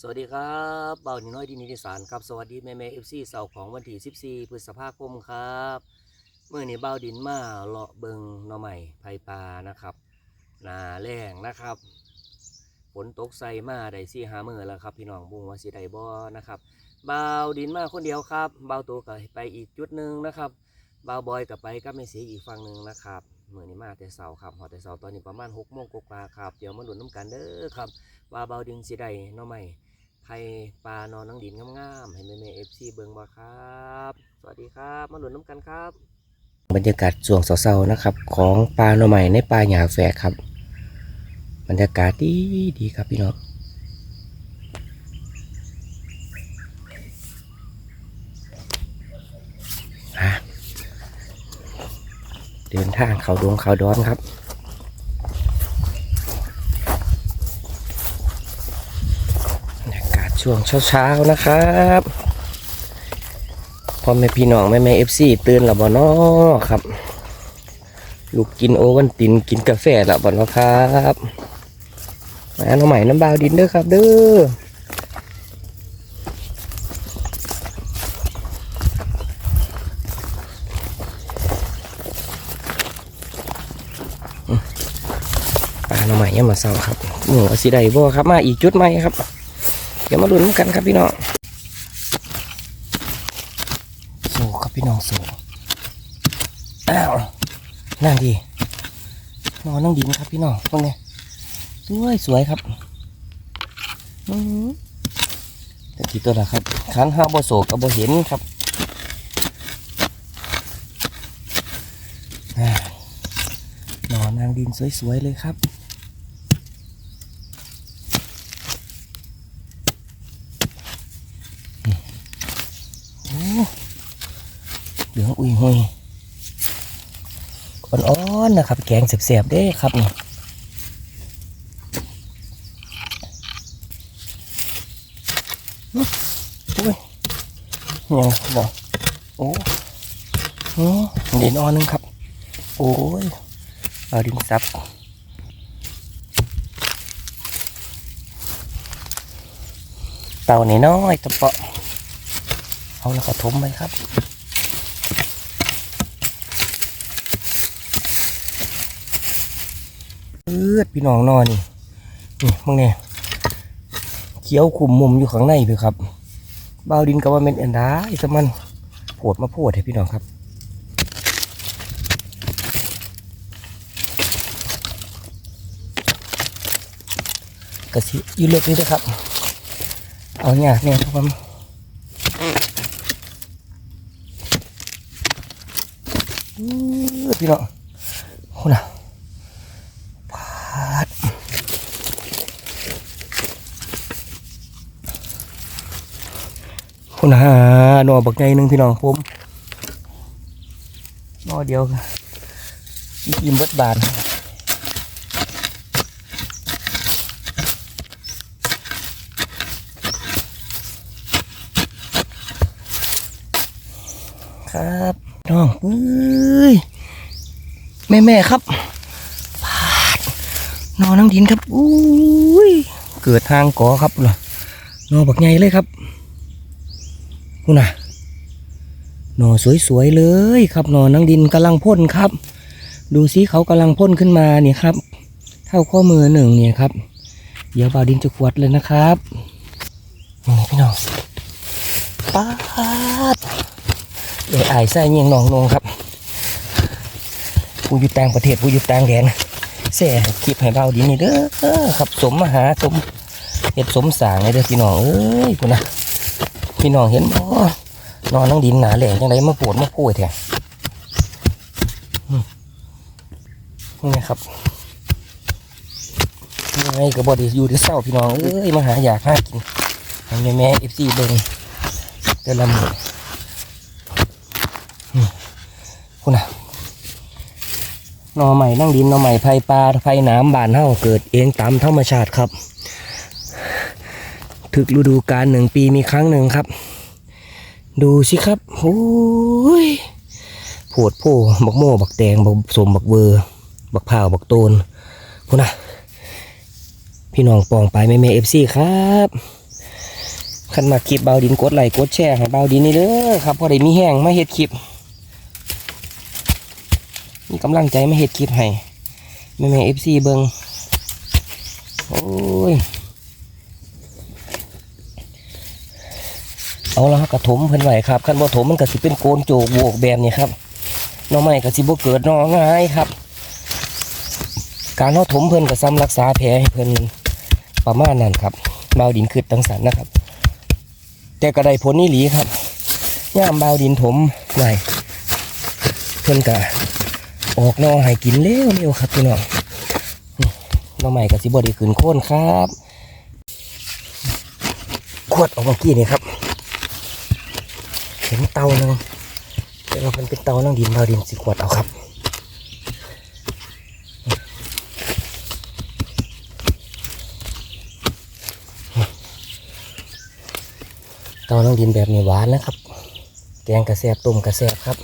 สวัสดีครับเบาหนิน้อยดินนิติสารครับ สวัสดีแม่แม่เอฟซีเสาร์ของวันที่14พฤษภาคมครับเมื่อนี้เบาดินมาเลาะเบิงหน่อใหม่ไผ่ปลานะครับนาแรงนะครับฝนตกใส่มาได้สี่หาเมื่อแล้วครับ พี่น้องบุ้งว่าสิได้บ่นะครับเบาดินมาคนเดียวครับเบาตัวก็ไปอีกจุดหนึ่งนะครับเบาบอยกับไปกับแม่สีอีกฝั่งหนึ่งนะครับเมื่อนี้มาแต่เสาครับหอแต่เสาตอนนี้ประมาณ6โมงกว่าครับเดี๋ยวมาลุ้นน้ำกันเด้อครับว่าเบาดินสิได้หน่อใหม่ ไผ่ปลานอนนังดินงามๆให้แม่แม่เอฟซีเบิงบ่ครับ สวัสดีครับมาหลุนน้ำกันครับ บรรยากาศช่วงเศร้าๆนะครับ ของปลาหน่อใหม่ในปลาหยาแฝกครับ บรรยากาศดีดีครับพี่น้องเดินทางเขาดวงเขาดอนครับ บรรยากาศ ช่วงเช้าๆนะครับพ่อแม่พี่น้องแม่แม่เอฟซีตื่นแล้วบ่นอครับ ลูกกินโอวันตินกินกาแฟแล้วบ่นอครับมาน้องใหม่น้ำบาวดินเด้อครับ เด้อมปลาหน่อใหม่ยังมาเศร้าครับหมูสิได้บ่ครับ มาอีกจุดใหม่ครับ เดี๋ยวมาลุ้นกันครับพี่น้องโซ่ครับพี่น้องโซ่อ้าวนั่งดีนอนนั่งดินครับพี่น้องตรงนี้สวยสวยครับอืมแต่กี่ตัวละครับขันห้าบ่โศกกับบ่เห็นครับนอนนั่งดินสวยๆเลยครับ โอ้เหลืองอุ้ยหุย อ่นนะครับ แกงเสียบๆเด้ครับนี่อื้ออุ้ยยังบอกโอ้โหดินอ่อนหนึงครับ โอ้ยเอาดินซับเต่านี่น้อยตะเปาะเอาแล้วก็ถมไปครับเอือ ดพี่น้องนอนนี่นี่มึงเนี่ยเขียวขุมมุมอยู่ข้างในพี่ครับเบาวดินกับว่าเม็ดอันดาอีสมันโผดมาโผดให้พี่น้องครับกระสิอยูเล็กนี่นะครับ เอาเนี่ยเนี่ยครับผมอื้อพี่น้องคุณน่ะปาด คุณน่ะหนอบักไงนึงพี่น้องผมหนอเดียวอิ่มเบิดบานครับน้องเอ้ยแม่แม่ครับปาดนอนนั่งดินครับอุ้ยเกิดทางก่อครับเหรอนอบักใหญ่เลยครับ คุณน่ะนอสวยๆเลยครับหนอนังดินกำลังพ่นครับ ดูสิเขากำลังพ่นขึ้นมาเนี่ยครับ เท่าข้อมือหนึ่งเนี่ยครับ เดี๋ยวบ่าวดินจะขวดเลยนะครับนี่พี่น้องปาดเดี๋ยวอายใส่เงียงหนองนงครับผู้อยู่ต่างประเทศผู้อยู่ต่างแดนแส่คลิปให้เบาดีนี่เด้อครับสมมหาสมเห็ดสมสางเลยเด้อพี่น้องเอ้ยคุณนะ พี่น้องเห็นบ่นอนนั่งดินหนาแหลงจังไรมาปวดมาป่วยแท้อืมนี่ครับยังไงกับบอดีอยู่ที่เศร้าพี่น้องเอ้ยมาหาอยากหากินให้แม่แม่เอฟซีเบิ้งเดือนละหมื่นคุณนะนอใหม่นั่งดินนอใหม่ไผ่ปลาไผ่น้ำบานเฮาเกิดเองตามธรรมชาติครับ ถึกฤดูกาลหนึ่งปีมีครั้งหนึ่งครับ ดูสิครับโอ้ยโผดโพบักโม่บักแดงบักสมบักเบอร์ บักพร้าบักโตนคุณน่ะพี่น้องปองไปแม่แม่เอฟซีครับขันมาคลิปเบาดินกดไหลกดแชร์ให้เบาดินนี่เด้อครับพอได้มีแห้งมาเฮ็ดคลิปมีกำลังใจมาเฮ็ดคลิปให้แม่แม่เอฟซีเบิงโอ้ย เอาละกระถมเพิ่นไหวครับคันบ่ถมมันก็สิเป็นโกนโจกโบกแบบนี้ครับน้อไม้ก็สิบ่เกิดหนอง่ายครับ การเฮาถมเพิ่นก็ซ้ำรักษาแผลให้เพิ่นประมาณนั้นครับเบาดินขึ้นตั้งสันนะครับ แต่ก็ได้ผลนี่หลีครับย่ามเบาดินถมไหวเพิ่นก็ออกนอให้กินเร็วๆครับพี่น้องนี่หน้อไม้ก็สิบ่ได้ขึ้นโค่นครับ ขวดออกเมื่อกี้นี่ครับ เห็นเตาหนึงแต่ว่ามันเป็นเตานั่งดินเบาดินสิขวดเอาครับเตานั่งดินแบบนี้หวานนะครับ แกงกระแซบต้มกระแซบครับ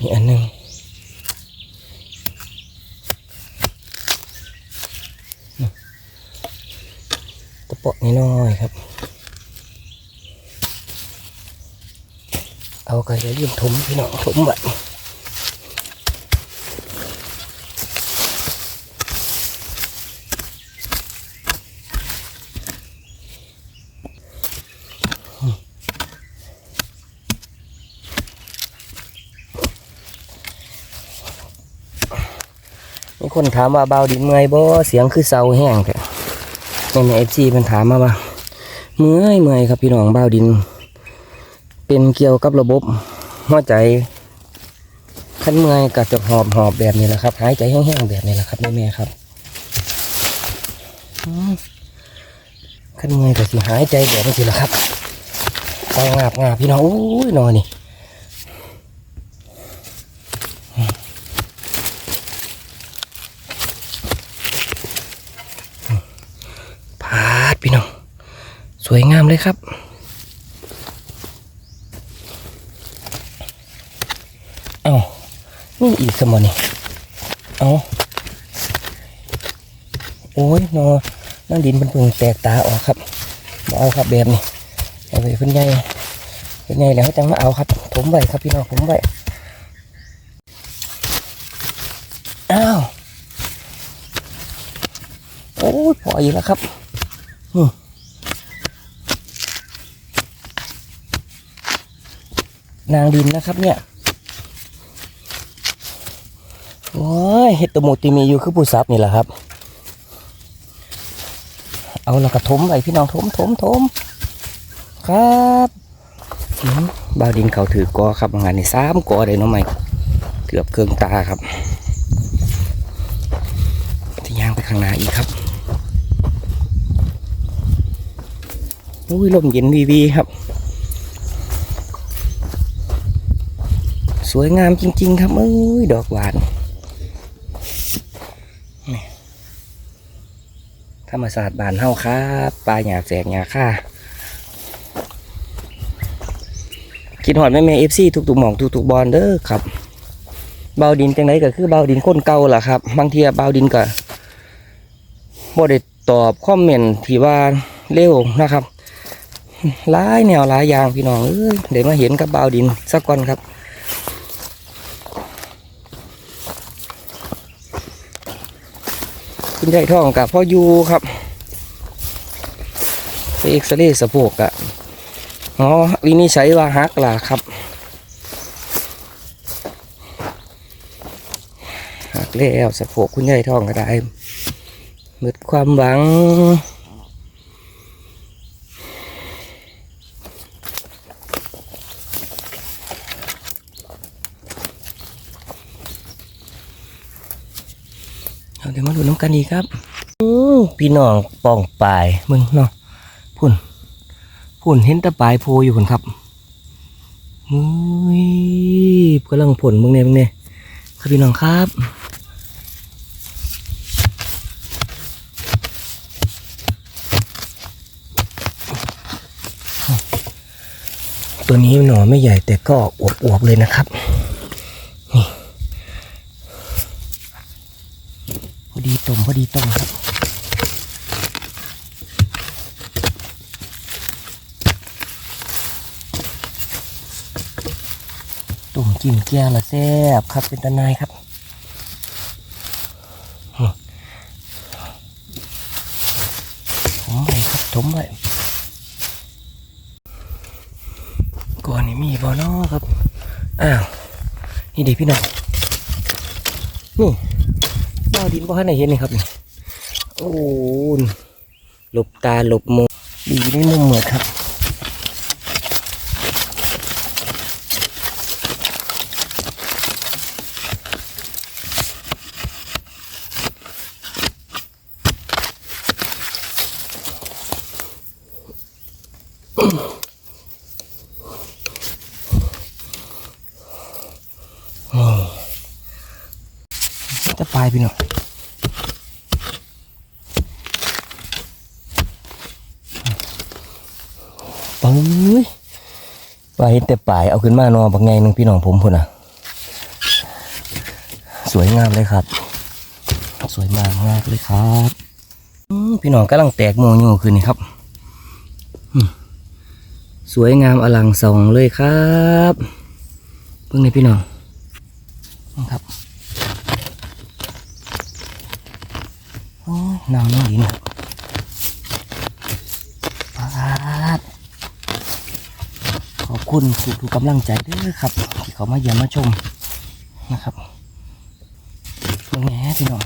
มีอันหนึง ตะเปาะ นิดหน่อยครับ เอากระจะยืมถมพี่น้องถมไว้มีคนถามว่าเบาดินเมื่อยบ่เสียงคือเซาแห้งแท้ ในเอฟซีมันถามมาว่าเมื่อยเมื่อยครับพี่น้องบ้าวดิน เป็นเกี่ยวกับระบบหัวใจขั้นเมื่อยก็จะหอบหอบแบบนี้แหละครับ หายใจแห้งๆแบบนี้แหละครับแม่แม่ครับขั้นเมื่อยก็สิหายใจแบบนี้สิละครับตางาบงาพี่น้องโอ้ยนอนนี่พาดพี่น้องส วยงามเลยครับ เอานี่อีกสมอนี่เอาโอ้ยนอนั่งดินเป็นพึ่งแตกตาออกครับมาเอาครับแบบนี้เอาไปเพิ่นใหญ่เพิ่นใหญ่แล้วจังมาเอาครับถมไว้ครับพี่น้องถมไว้อ้าวโอ้ยพออีกแล้วครับอืม นางดินนะครับเนี่ย โอ้ยเห็ดตะหมูตีมีอยู่คือผู้ซับนี่แหละครับ เอาละกระทมไปพี่น้องทมทมทมครับบ่าวดินเขาถือกอครับงานนี้สามกอเลยน้องใหม่เกือบเคืองตาครับที่ย่างไปข้างหน้าอีกครับอุ้ยลมเย็นวีวีครับ สวยงามจริง ๆ ครับเอ้ยดอกหวานธรรมศาสตร์บานเฮาครับปลาหยาแฝกหยาค่าคิดหอดแม่แม่เอฟซีทุกๆหมองทุกๆบอลเด้อครับ เบาดินจังไรก็คือเบาดินคนเก่าล่ะครับบางทีเบาดินก็บ่ได้ตอบคอมเมนต์ที่ว่าเร็วนะครับหลายแนวหลายอย่างพี่น้องเอ้ยเดี๋ยวมาเห็นกับเบาดินสักก่อนครับ คุณยายทองกับพ่อยูครับไปเอ็กซเรย์สะโพกอะอ๋อวินิจฉัยว่าฮักล่ะครับหักแล้วสะโพกคุณยายทองก็ได้หมดความหวัง เอยวมาดูน้ำกันดีครับพี่น้องปองปลายมึงเนาะพุ่นพุ่นเห็นตะปลายโพอยู่พุ่นครับมุ้ยกำลังผลมึงเนี่ยมึงเนี่ยครับพี่น้องครับตัวนี้หน่อไม่ใหญ่แต่ก็อวบๆเลยนะครับ อดีต้มพอดีต้มครับตุ่มกินแก้วละแซ่บครับเป็นตะนายครับอืมถมไว้ครับถมไว้ก่อนนี้มีบอนอครับ อ้าว นี่เด็กพี่น้องนี่ ดินบ่อไหนเห็นนี่ครับ โอ้หลบตาหลบมุมดีได้มุมเหมือนครับ จะปลายพี่น้องปังเอ้ยปลาเห็นแต่ปลายเอาขึ้นมานอนบางไงหนึงพี่น้องผมพุ่นอะ สวยงามเลยครับ สวยมากมากเลยครับพี่น้องกำลังแตกโมงอยู่คืนนี้ครับสวยงามอลังสองเลยครับเพิ่งในพี่น้องครับ โอ้ยห นาวน้องดินครับปาดขอบคุณทุกทุกๆกำลังใจด้วยครับ ที่เขามาเยี่ยมมาชมนะครับตรงนี้พี่น้อง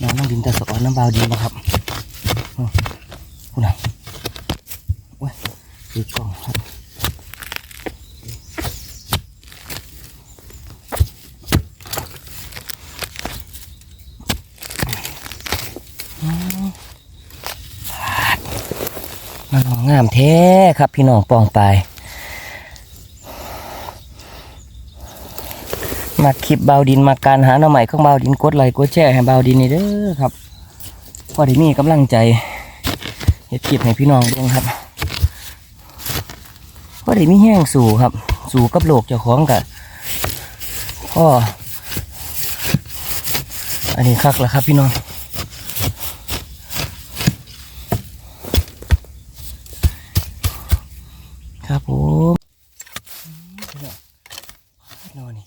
น้องน้องดินแต่สอนน้ำบาดีมาครับคุณน่ะโอ้ยคือกล่องครับมัน งามแท้ครับพี่น้องปองไปมาคลิปเบาดินมาการหาหน่อใหม่ของเบาดินกดไลค์กดแชร์ให้เบาดินนี่เด้อครับพอด้มีกำลังใจเฮ็ดคลิปให้พี่น้องเบิ่งครับพอด้มีแห้งสู่ครับ สู่กับโลกเจ้าของกะพ่ออันนี้คักแล้วครับพี่น้องครับผมพี่น้องพี่น้องนี่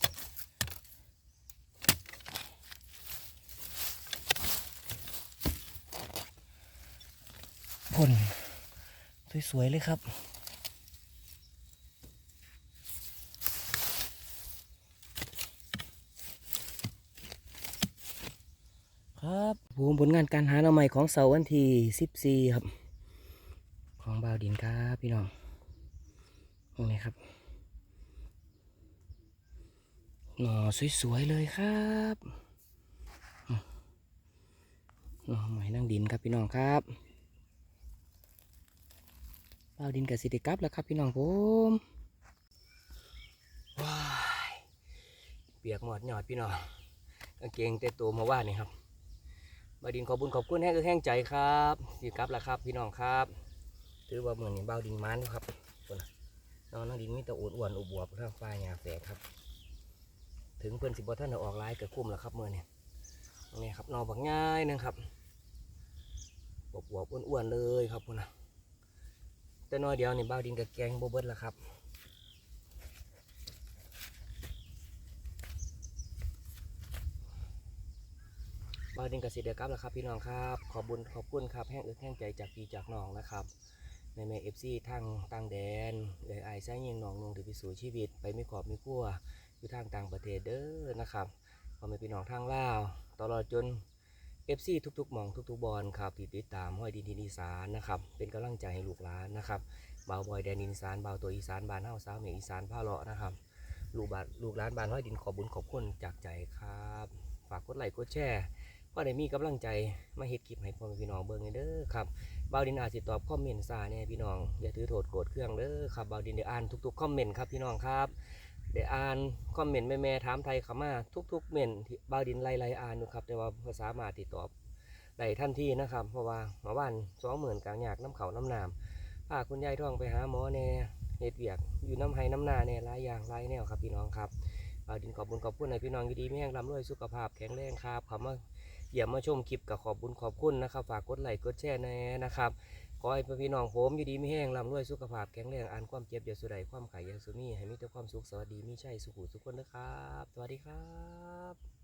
ผลสวยๆเลย ครับ ครับผมผลงานการหาหน่อใหม่ของเสาร์วันที่ 14 ครับ ของบาวดินครับพี่น้องตรงนี้ครับหน่อสวยๆเลยครับหน่อใหม่นั่งดินครับพี่น้องครับ บ่าดินกับสิเดกับแล้วครับพี่น้องผมว้ายเปียกหมดหยอดพี่น้องกางเกงเตตัวมาว่านี่ครับบาวดินขอบุญขอบคุณแห้งเอื้อแห้งใจครับสิกับแล้วครับ พี่น้องครับถือว่าเหมือนนี่บาวดินมันครับคนน้องน้องดินมีแต่อ้วนอ้วนอุบวบทางฟ้าหยาแฝกครับ ถึงเพื่อนสิบท่านเอาออกไลายก็คุ้มแล้วครับเมื่อนี่นี่ครับนอบักง่ายนึงครับอบวบอ้วนๆเลยครับคนน่ะ แต่น้อยเดียวนี่บ้าดินกับแกงโบเบิดแล้วครับบ้าดินกับสิเดียกับแล้วครับพี่น้องครับ ขอบุญขอบคุณครับแห้งเอื้อแห้งใจจากพี่จากน้องนะครับในแม่เอฟซีทางต่างแดนเลยไอ้ไส้ยิงน้องนงถือพิสูจชีวิต ไปไม่ขอบไม่กลัวอยู่ทางต่างประเทศเด้อนะครับพอแม่พี่น้องทางลาว ตลอดจน เอฟซีทุกๆหมองทุกๆบอลครับที่ติดตามห้อยดินทินอีสานนะครับเป็นกำลังใจให้ลูกหลานนะครับบ่าวบอยแดนอีสานบ่าวตัวอีสานบ้านเฮาสาวเหนืออีสานผ้าเลาะนะครับลูกบาทลูกหลานบ้านห้อยดินขอบุญขอบคุณจากใจครับฝากกดไลค์กดแชร์ก็ได้มีกำลังใจมาเฮ็ดคลิปให้พ่อพี่น้องเบิ่งเด้อครับบ่าวดินอาจสิตอบคอมเมนต์ซาแน่พี่น้องอย่าถือโทษโกรธเครื่องเด้อครับบ่าวดินได้อ่านทุกๆคอมเมนต์ครับพี่น้องครับ ได้อ่านคอมเมนต์แม่ๆถามไทยขามาทุกๆเมนต์ที่บ่าวดินไล่ๆอ่านอยู่ครับ แต่ว่าภาษามาติดตอบได้ทันทีนะครับ เพราะว่าเมื่อวานสองหมื่นกลางอยากน้ำเขาน้ำนามพาคุณยายท่องไปหาหมอแน่เฮ็ดเวียกอยู่น้ำไห้น้ำนาแน่หลายอย่างหลายแนวครับพี่น้องครับเอาดินขอบคุณขอบคุณในพี่น้องอยู่ดีไม่แห้งรำรวยสุขภาพแข็งแรงครับขอมาเยี่ยมมาชมคลิปกับขอบบุญขอบคุณนะครับ ฝากกดไลค์กดแชร์แน่นะครับ ขอให้พี่น้องผมอยู่ดีไม่แห้งร่ำรวยสุขภาพแข็งแรงอ่านความเจ็บอย่าสุดใดความขายอย่าสุมีให้มีแต่ความสุขสวัสดีมีชัยสุขุสุขคนนะครับ สวัสดีครับ